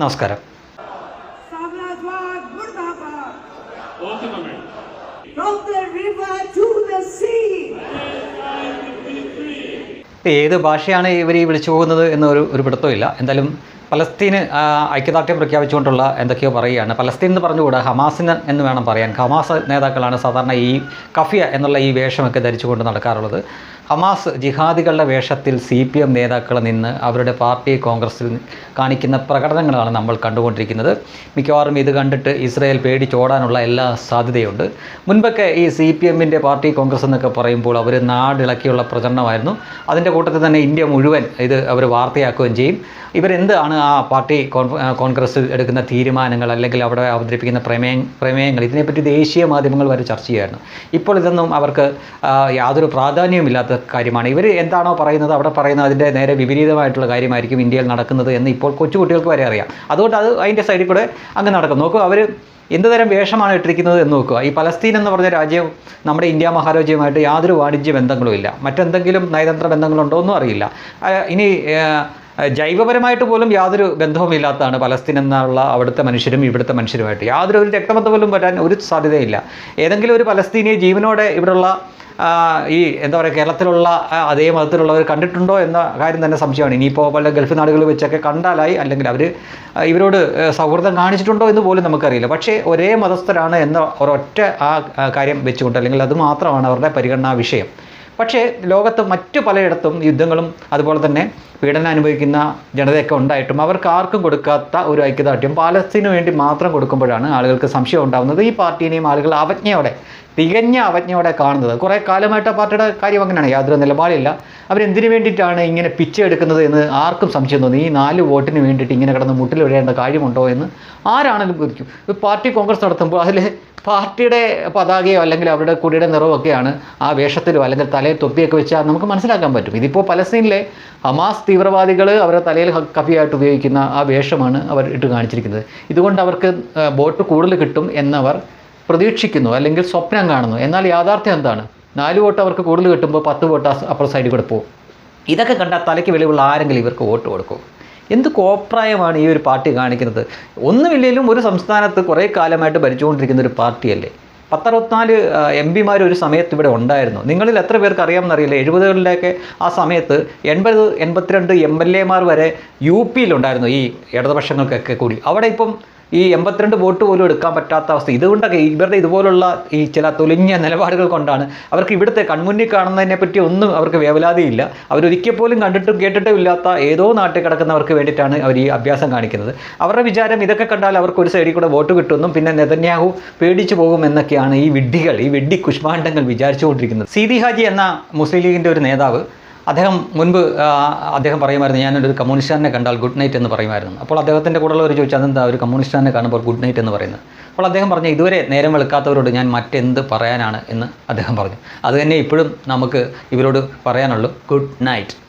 നമസ്കാരം. ഏത് ഭാഷയാണ് ഇവർ ഈ വിളിച്ചു പോകുന്നത് എന്നൊരു ഒരു പിടുത്തമില്ല. എന്തായാലും പലസ്തീന് ഐക്യദാർഢ്യം പ്രഖ്യാപിച്ചുകൊണ്ടുള്ള എന്തൊക്കെയോ പറയുകയാണ്. പലസ്തീൻ എന്ന് പറഞ്ഞുകൂടാ? ഹമാസിന് എന്ന് വേണം പറയാൻ. ഹമാസ് നേതാക്കളാണ് സാധാരണ ഈ കഫിയ എന്നുള്ള ഈ വേഷമൊക്കെ ധരിച്ചുകൊണ്ട് നടക്കാറുള്ളത്. ഹമാസ് ജിഹാദികളുടെ വേഷത്തിൽ സി പി എം നേതാക്കൾ നിന്ന് അവരുടെ പാർട്ടി കോൺഗ്രസിൽ കാണിക്കുന്ന പ്രകടനങ്ങളാണ് നമ്മൾ കണ്ടുകൊണ്ടിരിക്കുന്നത്. മിക്കവാറും ഇത് കണ്ടിട്ട് ഇസ്രയേൽ പേടിച്ചോടാനുള്ള എല്ലാ സാധ്യതയുണ്ട്. മുൻപൊക്കെ ഈ സി പി എമ്മിന്റെ പാർട്ടി കോൺഗ്രസ് എന്നൊക്കെ പറയുമ്പോൾ അവർ നാടിളക്കിയുള്ള പ്രചരണമായിരുന്നു. അതിന്റെ കൂട്ടത്തിൽ തന്നെ ഇന്ത്യ മുഴുവൻ ഇത് അവർ വാർത്തയാക്കുകയും ചെയ്യും. ഇവരെന്താണ് ആ പാർട്ടി കോൺഗ്രസ്സിൽ എടുക്കുന്ന തീരുമാനങ്ങൾ അല്ലെങ്കിൽ അവിടെ അവതരിപ്പിക്കുന്ന പ്രമേയ പ്രമേയങ്ങൾ? ഇതിനെപ്പറ്റി ദേശീയ മാധ്യമങ്ങൾ വരെ ചർച്ച ചെയ്യുമായിരുന്നു ഇപ്പോൾ ഇതൊന്നും അവർക്ക് യാതൊരു പ്രാധാന്യവുമില്ലാത്ത കാര്യമാണ്. ഇവർ എന്താണോ പറയുന്നത് അവിടെ പറയുന്നത് അതിന്റെ നേരെ വിപരീതമായിട്ടുള്ള കാര്യമായിരിക്കും ഇന്ത്യയിൽ നടക്കുന്നത് എന്ന് ഇപ്പോൾ കൊച്ചുകുട്ടികൾക്ക് വരെ അറിയാം. അതുകൊണ്ട് അത് അതിന്റെ സൈഡിൽ കൂടെ അങ്ങ് നടക്കും. നോക്കൂ അവർ എന്ത് തരം വേഷമാണ് ഇട്ടിരിക്കുന്നത് എന്ന് നോക്കുക. ഈ പലസ്തീൻ എന്ന് പറഞ്ഞ രാജ്യം നമ്മുടെ ഇന്ത്യ മഹാരാജ്യവുമായിട്ട് യാതൊരു വാണിജ്യ ബന്ധങ്ങളും ഇല്ല. മറ്റെന്തെങ്കിലും നയതന്ത്ര ബന്ധങ്ങളുണ്ടോ ഒന്നും അറിയില്ല. ഇനി ജൈവപരമായിട്ട് പോലും യാതൊരു ബന്ധവും ഇല്ലാത്തതാണ് പലസ്തീൻ എന്നുള്ള അവിടുത്തെ മനുഷ്യരും ഇവിടുത്തെ മനുഷ്യരുമായിട്ട്. യാതൊരു ഒരു രക്തബന്ധം പോലും വരാൻ ഒരു സാധ്യതയില്ല. ഏതെങ്കിലും ഒരു പലസ്തീനിയെ ജീവനോടെ ഇവിടെയുള്ള ഈ എന്താ പറയുക കേരളത്തിലുള്ള അതേ മതത്തിലുള്ളവർ കണ്ടിട്ടുണ്ടോ എന്ന കാര്യം തന്നെ സംശയമാണ്. ഇനിയിപ്പോൾ പല ഗൾഫ് നാടുകളിൽ വെച്ചൊക്കെ കണ്ടാലായി അല്ലെങ്കിൽ അവർ ഇവരോട് സൗഹൃദം കാണിച്ചിട്ടുണ്ടോ എന്ന് പോലും നമുക്കറിയില്ല. പക്ഷേ ഒരേ മതസ്ഥരാണ് എന്ന ഒരൊറ്റ ആ കാര്യം വെച്ചുകൊണ്ട് അല്ലെങ്കിൽ അത് മാത്രമാണ് അവരുടെ പരിഗണനാ വിഷയം. പക്ഷേ ലോകത്ത് മറ്റു പലയിടത്തും യുദ്ധങ്ങളും അതുപോലെ തന്നെ പീഡനം അനുഭവിക്കുന്ന ജനതയൊക്കെ ഉണ്ടായിട്ടും അവർക്ക് ആർക്കും കൊടുക്കാത്ത ഒരു ഐക്യദാർഢ്യം പാലസ്തീന് വേണ്ടി മാത്രം കൊടുക്കുമ്പോഴാണ് ആളുകൾക്ക് സംശയം ഉണ്ടാകുന്നത് ഈ പാർട്ടീനെയും ആളുകൾ അവജ്ഞയോടെ തികഞ്ഞ അവജ്ഞയോടെ കാണുന്നത്. കുറേ കാലമായിട്ട് പാർട്ടിയുടെ കാര്യം അങ്ങനെയാണ്. യാതൊരു നിലപാടില്ല. അവരെന്തിനു വേണ്ടിയിട്ടാണ് ഇങ്ങനെ പിച്ചെടുക്കുന്നത് എന്ന് ആർക്കും സംശയം തോന്നി ഈ നാല് വോട്ടിന് വേണ്ടിയിട്ട് ഇങ്ങനെ കിടന്ന് മുട്ടിൽ വിടേണ്ട കാര്യമുണ്ടോ എന്ന് ആരാണെങ്കിലും ഒരു പാർട്ടി കോൺഗ്രസ് നടത്തുമ്പോൾ അതിൽ പാർട്ടിയുടെ പതാകയോ അല്ലെങ്കിൽ അവരുടെ കൊടിയുടെ നിറവൊക്കെയാണ് ആ വേഷത്തിലോ അല്ലെങ്കിൽ തലയിൽ തൊപ്പിയൊക്കെ വെച്ചാൽ നമുക്ക് മനസ്സിലാക്കാൻ പറ്റും. ഇതിപ്പോൾ പലസ്തീനിലെ ഹമാസ് തീവ്രവാദികൾ അവരുടെ തലയിൽ കഫിയായിട്ട് ഉപയോഗിക്കുന്ന ആ വേഷമാണ് അവർ ഇട്ട് കാണിച്ചിരിക്കുന്നത്. ഇതുകൊണ്ട് അവർക്ക് വോട്ട് കൂടുതൽ കിട്ടും എന്നവർ പ്രതീക്ഷിക്കുന്നു അല്ലെങ്കിൽ സ്വപ്നം കാണുന്നു. എന്നാൽ യാഥാർത്ഥ്യം എന്താണ്? നാല് വോട്ട് അവർക്ക് കൂടുതൽ കിട്ടുമ്പോൾ പത്ത് വോട്ട് അപ്പുറ സൈഡിൽ കൂടെ പോകും. ഇതൊക്കെ കണ്ടാൽ തലയ്ക്ക് വെളിവുള്ള ആരെങ്കിലും ഇവർക്ക് വോട്ട് കൊടുക്കും. എന്ത് കോപ്രായമാണ് ഈ ഒരു പാർട്ടി കാണിക്കുന്നത്? ഒന്നുമില്ലെങ്കിലും ഒരു സംസ്ഥാനത്ത് കുറേ കാലമായിട്ട് ഭരിച്ചുകൊണ്ടിരിക്കുന്ന ഒരു പാർട്ടിയല്ലേ? പത്തറുപത്തിനാല് എം പിമാർ ഒരു സമയത്ത് ഇവിടെ ഉണ്ടായിരുന്നു. നിങ്ങളിൽ എത്ര പേർക്ക് അറിയാമെന്നറിയില്ല. എഴുപതുകളിലൊക്കെ ആ സമയത്ത് എൺപത് എൺപത്തിരണ്ട് എം എൽ എമാർ വരെ യു പിയിലുണ്ടായിരുന്നു ഈ ഇടതുപക്ഷങ്ങൾക്കൊക്കെ കൂടി. അവിടെ ഇപ്പം ഈ എൺപത്തിരണ്ട് വോട്ട് പോലും എടുക്കാൻ പറ്റാത്ത അവസ്ഥ. ഇതുകൊണ്ടൊക്കെ ഇവരുടെ ഇതുപോലുള്ള ഈ ചില തൊലിഞ്ഞ നിലപാടുകൾ കൊണ്ടാണ് അവർക്ക് ഇവിടുത്തെ കൺമുന്നിൽ കാണുന്നതിനെ പറ്റി ഒന്നും അവർക്ക് വേവലാതിയില്ല. അവരൊരിക്കൽ പോലും കണ്ടിട്ടും കേട്ടിട്ടും ഇല്ലാത്ത ഏതോ നാട്ടിൽ കിടക്കുന്നവർക്ക് വേണ്ടിയിട്ടാണ് അവർ ഈ അഭ്യാസം കാണിക്കുന്നത്. അവരുടെ വിചാരം ഇതൊക്കെ കണ്ടാൽ അവർക്ക് ഒരു സൈഡിൽ കൂടെ വോട്ട് കിട്ടുമെന്നും പിന്നെ നെതന്യാഹു പേടിച്ചു പോകുമെന്നൊക്കെയാണ് ഈ വിഡ്ഢികൾ ഈ വിഡ്ഢി കുഷ്മാണ്ഡങ്ങൾ വിചാരിച്ചുകൊണ്ടിരിക്കുന്നത്. സീതി ഹാജി എന്ന മുസ്ലിം ലീഗിന്റെ ഒരു നേതാവ് അദ്ദേഹം മുൻപ് അദ്ദേഹം പറയുമായിരുന്നു ഞാനൊരു കമ്മ്യൂണിസ്റ്റാനെ കണ്ടാൽ ഗുഡ് നൈറ്റ് എന്ന് പറയുമായിരുന്നു. അപ്പോൾ അദ്ദേഹത്തിന്റെ കൂടെയുള്ളവർ ചോദിച്ചു അതെന്താ ഒരു കമ്മ്യൂണിസ്റ്റാനെ കാണുമ്പോൾ ഗുഡ് നൈറ്റ് എന്ന് പറയുന്നത്? അപ്പോൾ അദ്ദേഹം പറഞ്ഞു ഇതുവരെ നേരം വെളുക്കാത്തവരോട് ഞാൻ മറ്റെന്ത് പറയാനാണ്? എന്ന് അദ്ദേഹം പറഞ്ഞു. അതുതന്നെ ഇപ്പോഴും നമുക്ക് ഇവരോട് പറയാനുള്ളൂ ഗുഡ് നൈറ്റ്.